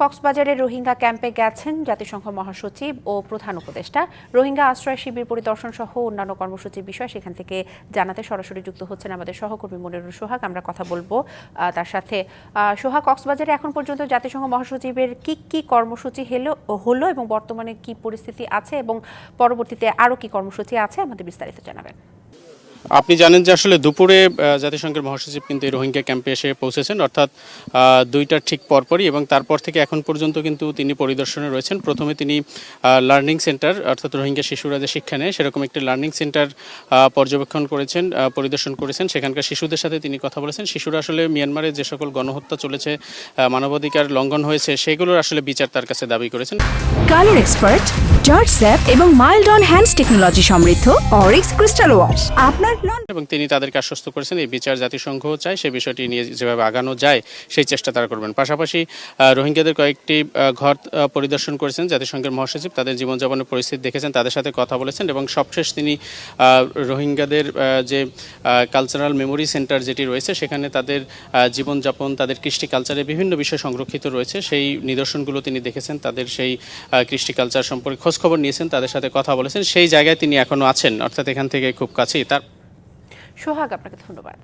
কক্সবাজারের রোহিঙ্গা ক্যাম্পে গেছেন জাতিসংঘ মহাসচিব ও প্রধান উপদেষ্টা। রোহিঙ্গা আশ্রয় শিবির পরিদর্শন সহ অন্যান্য কর্মসূচির বিষয় সেখান থেকে জানাতে সরাসরি যুক্ত হচ্ছেন আমাদের সহকর্মী মনিরুল সোহাগ। আমরা কথা বলব তার সাথে। সোহাগ, কক্সবাজারে এখন পর্যন্ত জাতিসংঘ মহাসচিবের কি কি কর্মসূচি হলো হলো এবং বর্তমানে কি পরিস্থিতি আছে এবং পরবর্তীতে আরও কি কর্মসূচি আছে আমাদের বিস্তারিত জানাবেন। আপনি জানেন যে আসলে দুপুরে জাতিসংঘের মহাসচিব কিন্তু এই রোহিঙ্গা ক্যাম্পে এসে পৌঁছেছেন। অর্থাৎ দুইটার ঠিক পরপরই এবং তারপর থেকে এখন পর্যন্ত কিন্তু তিনি পরিদর্শনে রয়েছেন। প্রথমে তিনি লার্নিং সেন্টার অর্থাৎ রোহিঙ্গা শিশুরা যে শিক্ষা নেয়, সেরকম একটি লার্নিং সেন্টার পর্যবেক্ষণ করেছেন পরিদর্শন করেছেন। সেখানকার শিশুদের সাথে তিনি কথা বলেছেন। শিশুরা আসলে মিয়ানমারে যে সকল গণহত্যা চলেছে মানবাধিকার লঙ্ঘন হয়েছে, সেগুলোর আসলে বিচার তার কাছে দাবি করেছেন। কালার এক্সপার্ট জর্জ স্যাপ এবং মাইল্ড অন হ্যান্ডস টেকনোলজি সমৃদ্ধ অরিক্স ক্রিস্টাল ওয়াশ আপনার এবং তিনি তাদেরকে আশ্বস্ত করেছেন, এই বিচার জাতিসংঘ চায় সেই বিষয়টি নিয়ে যেভাবে আগানো যায়, সেই চেষ্টা তারা করবেন। পাশাপাশি রোহিঙ্গাদের কয়েকটি ঘর পরিদর্শন করেছেন জাতিসংঘের মহাসচিব, তাদের জীবনযাপনের পরিস্থিতি দেখেছেন, তাদের সাথে কথা বলেছেন এবং সবশেষ তিনি রোহিঙ্গাদের যে কালচারাল মেমোরি সেন্টার যেটি রয়েছে, সেখানে তাদের জীবনযাপন, তাদের কৃষ্টি কালচারে বিভিন্ন বিষয় সংরক্ষিত রয়েছে। সেই নিদর্শনগুলো তিনি দেখেছেন, তাদের সেই কৃষ্টি কালচার সম্পর্কে খোঁজখবর নিয়েছেন, তাদের সাথে কথা বলেছেন। সেই জায়গায় তিনি এখনও আছেন, অর্থাৎ এখান থেকে খুব কাছেই। তার সোহাগ, আপনাকে ধন্যবাদ।